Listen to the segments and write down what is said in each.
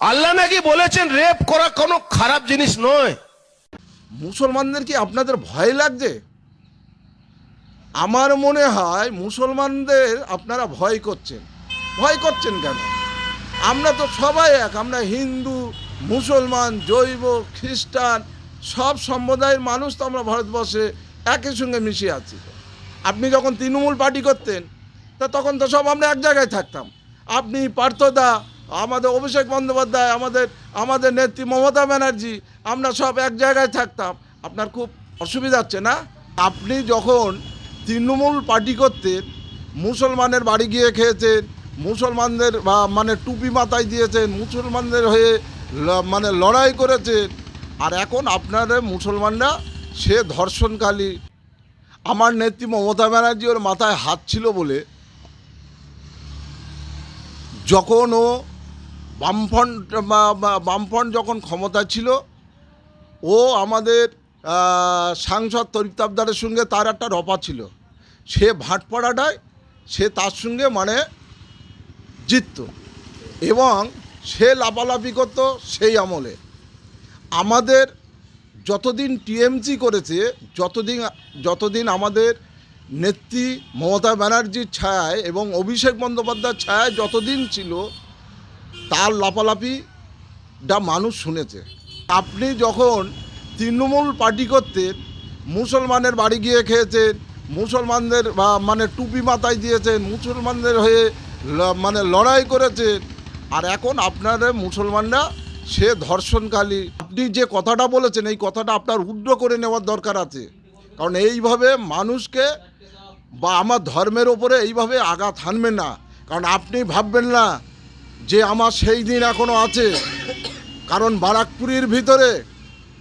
আল্লাহ নাকি বলেছেন, রেপ করা কোনো খারাপ জিনিস নয়। মুসলমানদের কি আপনাদের ভয় লাগছে? আমার মনে হয় মুসলমানদের আপনারা ভয় করছেন। ভয় করছেন কেন? আমরা তো সবাই এক, আমরা হিন্দু, মুসলমান, জৈব, খ্রিস্টান, সব সম্প্রদায়ের মানুষ তো আমরা ভারতবর্ষে একই সঙ্গে মিশে আছি। আপনি যখন তৃণমূল পার্টি করতেন, তা তখন তো সব আমরা এক জায়গায় থাকতাম। আপনি পার্থদা আমাদের অভিষেক বন্দ্যোপাধ্যায়, আমাদের আমাদের নেত্রী মমতা ব্যানার্জি, আমরা সব এক জায়গায় থাকতাম। আপনার খুব অসুবিধা হচ্ছে না? আপনি যখন তৃণমূল পার্টি করতেন, মুসলমানের বাড়ি গিয়ে খেয়েছেন, মুসলমানদের বা- মানে টুপি মাথায় দিয়েছেন, মুসলমানদের হয়ে মানে লড়াই করেছেন, আর এখন আপনারা মুসলমানরা সে ধর্ষণকালী। আমার নেত্রী মমতা ব্যানার্জি ওর মাথায় হাত ছিল বলে যখন ও বামফ্রন্ট বামফ্রন্ট যখন ক্ষমতা ছিল, ও আমাদের সাংসদ তরিফ তাবদারের সঙ্গে তার একটা রপা ছিল। সে ভাটপাড়াটায় সে তার সঙ্গে মানে জিতত এবং সে লাফালাফি করতো সেই আমলে। আমাদের যতদিন টিএমসি করেছে, যতদিন যতদিন আমাদের নেত্রী মমতা ব্যানার্জির ছায়ায় এবং অভিষেক বন্দ্যোপাধ্যায়ের ছায়ায় যতদিন ছিল তার লাফালাফিটা মানুষ শুনেছে। আপনি যখন তৃণমূল পার্টি করতেন, মুসলমানের বাড়ি গিয়ে খেয়েছেন, মুসলমানদের মানে টুপি মাথায় দিয়েছেন, মুসলমানদের হয়ে মানে লড়াই করেছেন, আর এখন আপনারা মুসলমানরা সে ধর্ষণকালী। আপনি যে কথাটা বলেছেন, এই কথাটা আপনার উগ্র করে নেওয়ার দরকার আছে। কারণ এইভাবে মানুষকে বা আমার ধর্মের ওপরে এইভাবে আঘাত হানবেন না। কারণ আপনি ভাববেন না যে আমার সেই দিন এখনও আছে। কারণ বারাকপুরীর ভিতরে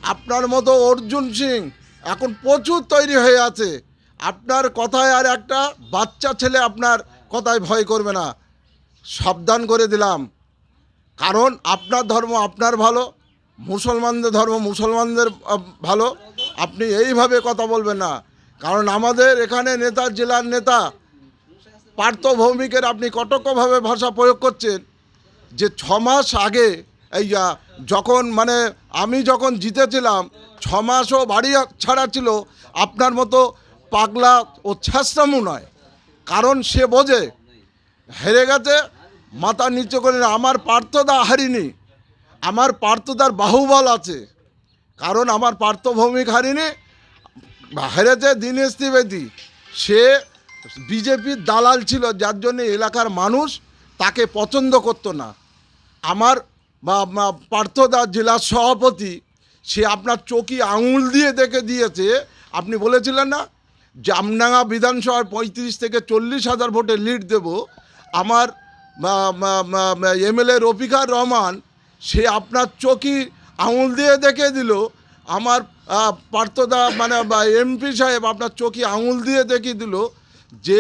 আপনার মতো অর্জুন সিং এখন প্রচুর তৈরি হয়ে আছে। আপনার কথায় আর একটা বাচ্চা ছেলে আপনার কথায় ভয় করবে না। সাবধান করে দিলাম। কারণ আপনার ধর্ম আপনার ভালো, মুসলমানদের ধর্ম মুসলমানদের ভালো। আপনি এইভাবে কথা বলবেন না। কারণ আমাদের এখানে নেতা, জেলার নেতা পার্থ ভৌমিকের আপনি কটকভাবে ভাষা প্রয়োগ করছেন। যে ছ মাস আগে এই যখন মানে আমি যখন জিতেছিলাম, ছ মাসও বাড়ি ছাড়া ছিল, আপনার মতো পাগলা ও ছ্যাঁচড়ামু নয় কারণ সে বোঝে, হেরে গেছে, মাথা নিচু করে। আমার পার্থদা হারিনি, আমার পার্থদার বাহুবল আছে কারণ আমার পার্থভৌমিক হারিনি, হেরেছে দীনেশ ত্রিবেদী সে বিজেপির দালাল ছিল, যার জন্য এলাকার মানুষ তাকে পছন্দ করতো না। আমার পার্থদা জেলার সভাপতি, সে আপনার চকি আঙুল দিয়ে দেখে দিয়েছে। আপনি বলেছিলেন না, জামডাঙ্গা বিধানসভায় পঁয়ত্রিশ থেকে চল্লিশ হাজার ভোটে লিড দেব। আমার এমএলএ রফিকার রহমান, সে আপনার চকি আঙুল দিয়ে দেখে দিল। আমার পার্থদা মানে এমপি সাহেব আপনার চকি আঙুল দিয়ে দেখিয়ে দিল যে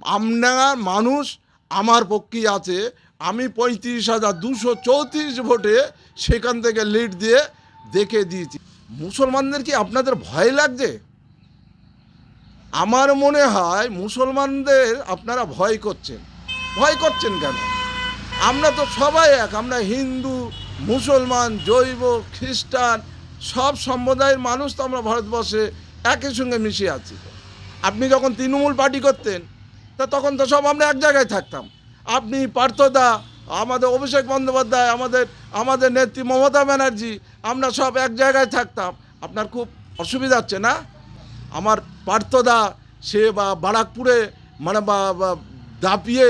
আমডাঙ্গার মানুষ আমার পক্ষেই আছে, আমি পঁয়ত্রিশ হাজার দুশো চৌত্রিশ ভোটে সেখান থেকে লিড দিয়ে দেখে দিয়েছি। মুসলমানদের কি আপনাদের ভয় লাগছে? আমার মনে হয় মুসলমানদের আপনারা ভয় করছেন। ভয় করছেন কেন? আমরা তো সবাই এক, আমরা হিন্দু, মুসলমান, জৈব, খ্রিস্টান, সব সম্প্রদায়ের মানুষ তো আমরা ভারতবর্ষে একই সঙ্গে মিশে আছি। আপনি যখন তৃণমূল পার্টি করতেন তা তখন তো সব আমরা এক জায়গায় থাকতাম। আপনি পার্থদা, আমাদের অভিষেক বন্দ্যোপাধ্যায়, আমাদের আমাদের নেত্রী মমতা ব্যানার্জি, আমরা সব এক জায়গায় থাকতাম। আপনার খুব অসুবিধা হচ্ছে না? আমার পার্থদা, সে বা বারাকপুরে মানে বা দাপিয়ে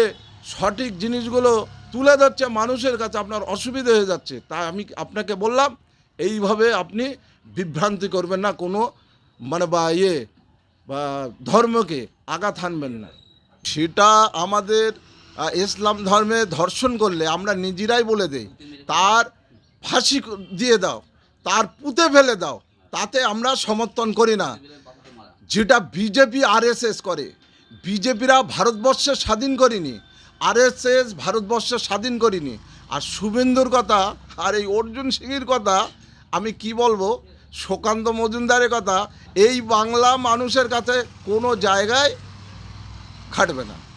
সঠিক জিনিসগুলো তুলে ধরছে মানুষের কাছে, আপনার অসুবিধা হয়ে যাচ্ছে। তাই আমি আপনাকে বললাম, এইভাবে আপনি বিভ্রান্তি করবেন না, কোনো মানে বা ইয়ে বা ধর্মকে আঘাত হানবেন না। সেটা আমাদের ইসলাম ধর্মে ধর্ষণ করলে আমরা নিজেরাই বলে দেই, তার ফাঁসি দিয়ে দাও, তার পুঁতে ফেলে দাও, তাতে আমরা সমর্থন করি না। যেটা বিজেপি আরএসএস করে, বিজেপিরা ভারতবর্ষে স্বাধীন করেনি, আরএসএস ভারতবর্ষে স্বাধীন করিনি। আর শুভেন্দুর কথা আর এই অর্জুন সিংয়ের কথা আমি কি বলব? সুকান্ত মজুমদারের কথা, এই বাংলা মানুষের কাছে কোনো জায়গায় খাটবে না।